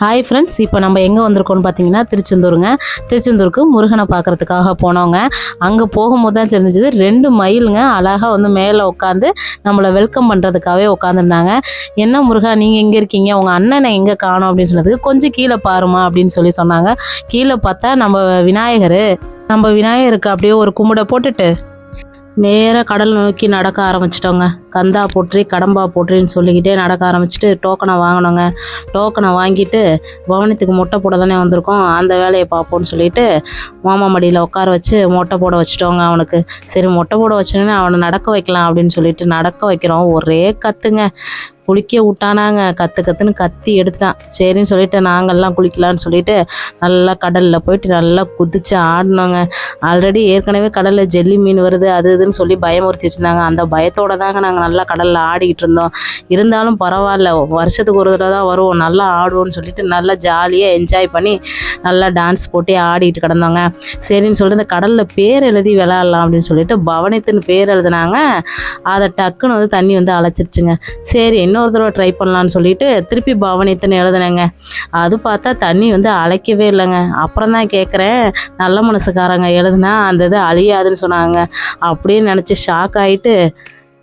Hi friends இப்போ நம்ம எங்கே வந்திருக்கோம்னு பார்த்தீங்கன்னா திருச்செந்தூருங்க. திருச்செந்தூருக்கு முருகனை பார்க்குறதுக்காக போனோங்க. அங்கே போகும்போது தான் தெரிஞ்சது ரெண்டு மயிலுங்க அழகாக வந்து மேலே உட்காந்து நம்மளை வெல்கம் பண்ணுறதுக்காகவே உட்காந்துருந்தாங்க என்ன முருகா நீங்கள் எங்கே இருக்கீங்க? உங்கள் அண்ணனை எங்கே காணும்? அப்படின்னு சொன்னதுக்கு கொஞ்சம் கீழே பாருமா அப்படின்னு சொல்லி சொன்னாங்க. கீழே பார்த்தா நம்ம விநாயகர். நம்ம விநாயகருக்கு அப்படியே ஒரு கும்பிட போட்டுட்டு நேராக கடல் நோக்கி நடக்க ஆரம்பிச்சிட்டோங்க. கந்தா போற்றி கடம்பா போற்றின்னு சொல்லிக்கிட்டே நடக்க ஆரம்பிச்சிட்டு டோக்கனை வாங்கினோங்க. டோக்கனை வாங்கிட்டு பவனத்துக்கு மொட்டை போட தானே வந்திருக்கோம். அந்த வேலையை பார்ப்போம்னு சொல்லிட்டு மாமா மடியில் உட்கார வச்சு மொட்டை போட வச்சிட்டோங்க அவனுக்கு. சரி மொட்டை போட வச்சோன்னே அவனை நடக்க வைக்கலாம் அப்படின்னு சொல்லிட்டு நடக்க வைக்கிறோம். ஒரே கத்துங்க. குளிக்க விட்டானாங்க. கத்து கத்துன்னு கத்தி எடுத்துட்டான். சரின்னு சொல்லிட்டு நாங்கள்லாம் குளிக்கலான்னு சொல்லிட்டு நல்லா கடலில் போயிட்டு நல்லா குதிச்சு ஆடினோங்க. ஆல்ரெடி ஏற்கனவே கடலில் ஜெல்லி மீன் வருது அது இதுன்னு சொல்லி பயமுறுத்தி வச்சுருந்தாங்க. அந்த பயத்தோடு தாங்க நாங்கள் நல்லா கடலில் ஆடிக்கிட்டு இருந்தோம். இருந்தாலும் பரவாயில்ல வருஷத்துக்கு ஒரு தடவை தான் வருவோம். நல்லா ஆடுவோம்னு சொல்லிட்டு நல்லா ஜாலியாக என்ஜாய் பண்ணி நல்லா டான்ஸ் போட்டு ஆடிட்டு கிடந்தோங்க. சரின்னு சொல்லிட்டு இந்த கடலில் பேர் எழுதி விளையாடலாம் அப்படின்னு சொல்லிட்டு பவனித்துன்னு பேர் எழுதுனாங்க. அதை டக்குன்னு வந்து தண்ணி வந்து அழைச்சிருச்சுங்க. சரி இன்னொரு தடவை ட்ரை பண்ணலான்னு சொல்லிட்டு திருப்பி பவனித்துன்னு எழுதுனேங்க. அது பார்த்தா தண்ணி வந்து அழைக்கவே இல்லைங்க. அப்புறம் தான் கேட்குறேன் நல்ல மனசுக்காரங்க எழுதுனா அந்த இது அழியாதுன்னு சொன்னாங்க. அப்படின்னு நினச்சி ஷாக் ஆகிட்டு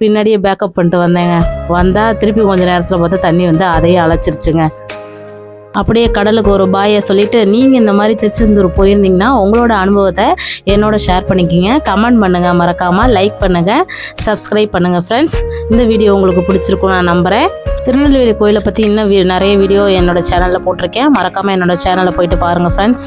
பின்னாடியே பேக்கப் பண்ணிட்டு வந்தேங்க. வந்தால் திருப்பி கொஞ்ச நேரத்தில் பார்த்தா தண்ணி வந்து அதையும் அழைச்சிருச்சுங்க. அப்படியே கடலுக்கு ஒரு பாயை சொல்லிட்டு நீங்கள் இந்த மாதிரி திருச்செந்தூர் போயிருந்தீங்கன்னா உங்களோட அனுபவத்தை என்னோட ஷேர் பண்ணிக்கிங்க. கமெண்ட் பண்ணுங்கள் மறக்காமல் லைக் பண்ணுங்கள் சப்ஸ்கிரைப் பண்ணுங்கள் ஃப்ரெண்ட்ஸ் இந்த வீடியோ உங்களுக்கு பிடிச்சிருக்கும் நான் நம்புகிறேன் திருநெல்வேலி கோயிலை பற்றி இன்னும் நிறைய வீடியோ என்னோட சேனலில் போட்டிருக்கேன். மறக்காமல் என்னோட சேனலை போயிட்டு பாருங்கள் ஃப்ரெண்ட்ஸ்